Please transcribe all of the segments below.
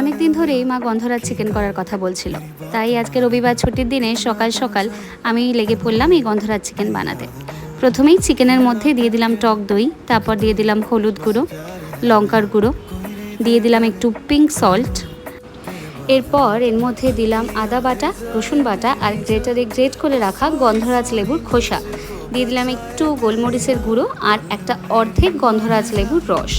অনেক দিন ধরেই মা গন্ধরাজ চিকেন করার কথা বলছিল। তাই আজকে রবিবার ছুটির দিনে সকাল সকাল আমি লেগে পড়লাম এই গন্ধরাজ চিকেন বানাতে। প্রথমেই চিকেনের মধ্যে দিয়ে দিলাম টক দই, তারপর দিয়ে দিলাম হলুদ গুঁড়ো, লঙ্কার গুঁড়ো, দিয়ে দিলাম একটু পিঙ্ক সল্ট এরপর এর মধ্যে দিলাম আদা বাটা, রসুন বাটা আর গ্রেটারে গ্রেট করে রাখা গন্ধরাজ লেবুর খোসা। দিয়ে দিলাম একটু গোলমরিচের গুঁড়ো আর একটা অর্ধেক গন্ধরাজ লেবুর রস।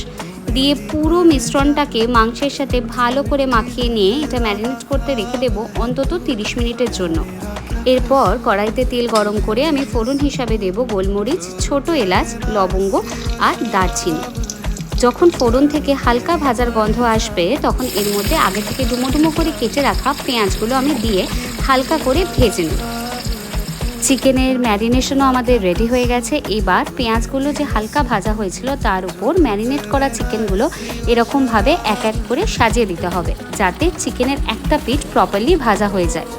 দিয়ে পুরো মিশ্রণটাকে মাংসের সাথে ভালো করে মাখিয়ে নিয়ে এটা ম্যারিনেট করতে রেখে দেবো অন্তত তিরিশ মিনিটের জন্য। এরপর কড়াইতে তেল গরম করে আমি ফোড়ন হিসাবে দেব গোলমরিচ, ছোট এলাচ, লবঙ্গ আর দারচিনি। যখন ফোড়ন থেকে হালকা ভাজার গন্ধ আসবে, তখন এর মধ্যে আগে থেকে ডুমো ডুমো করে কেটে রাখা পেঁয়াজগুলো আমি দিয়ে হালকা করে ভেজে নেব। চিকেনের ম্যারিনেশনও আমাদের রেডি হয়ে গেছে। এবার পেঁয়াজগুলো যে হালকা ভাজা হয়েছিল, তার উপর ম্যারিনেট করা চিকেনগুলো এরকমভাবে এক এক করে সাজিয়ে দিতে হবে, যাতে চিকেনের একটা পিঠ প্রপারলি ভাজা হয়ে যায়।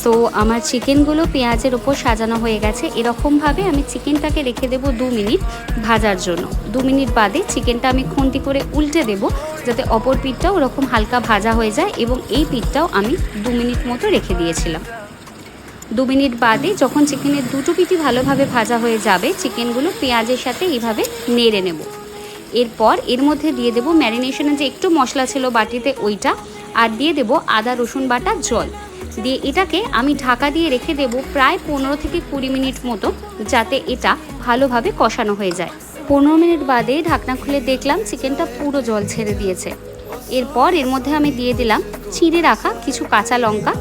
সো আমার চিকেনগুলো পেঁয়াজের ওপর সাজানো হয়ে গেছে। এরকমভাবে আমি চিকেনটাকে রেখে দেবো দু মিনিট ভাজার জন্য। দু মিনিট বাদে চিকেনটা আমি খুন্তি করে উল্টে দেবো, যাতে অপর পিঠটাও ওরকম হালকা ভাজা হয়ে যায় এবং এই পিঠটাও আমি দু মিনিট মতো রেখে দিয়েছিলাম। দু মিনিট বাদে যখন চিকেনের দুটো পিঠই ভালোভাবে ভাজা হয়ে যাবে, চিকেনগুলো পেঁয়াজের সাথে এইভাবে নেড়ে নেব। এরপর এর মধ্যে দিয়ে দেবো ম্যারিনেশনে যে একটু মশলা ছিল বাটিতে ওইটা, আর দিয়ে দেবো আদা, রসুন বাটা, জল। দিয়ে এটাকে আমি ঢাকা দিয়ে রেখে দেবো প্রায় পনেরো থেকে কুড়ি মিনিট মতো, যাতে এটা ভালোভাবে কষানো হয়ে যায়। পনেরো মিনিট বাদে ঢাকনা খুলে দেখলাম চিকেনটা পুরো জল ছেড়ে দিয়েছে। এরপর এর মধ্যে আমি দিয়ে দিলাম চিঁড়ে রাখা কিছু কাঁচা লঙ্কা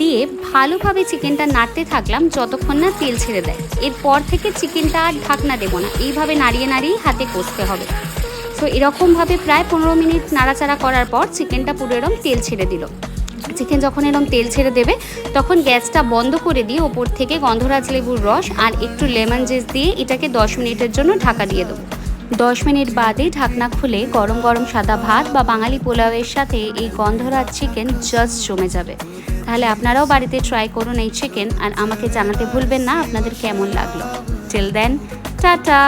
দিয়ে ভালোভাবে চিকেনটা নাড়তে থাকলাম যতক্ষণ না তেল ছেড়ে দেয়। এরপর থেকে চিকেনটা আর ঢাকনা দেবো না। এইভাবে নাড়িয়ে নাড়িয়ে হাতে কষতে হবে। তো এরকমভাবে প্রায় পনেরো মিনিট নাড়াচাড়া করার পর চিকেনটা পুরো এরম তেল ছেড়ে দিল। চিকেন যখন এরম তেল ছেড়ে দেবে, তখন গ্যাসটা বন্ধ করে দিয়ে ওপর থেকে গন্ধরাজ লেবুর রস আর একটু লেমন জেস দিয়ে এটাকে দশ মিনিটের জন্য ঢাকা দিয়ে দেবো। দশ মিনিট বাদে ঢাকনা খুলে গরম গরম সাদা ভাত বা বাঙালি পোলাওয়ের সাথে এই গন্ধরাজ চিকেন জাস্ট জমে যাবে। তাহলে আপনারাও বাড়িতে ট্রাই করুন এই চিকেন আর আমাকে জানাতে ভুলবেন না, আপনাদের কেমন লাগল? Till then tata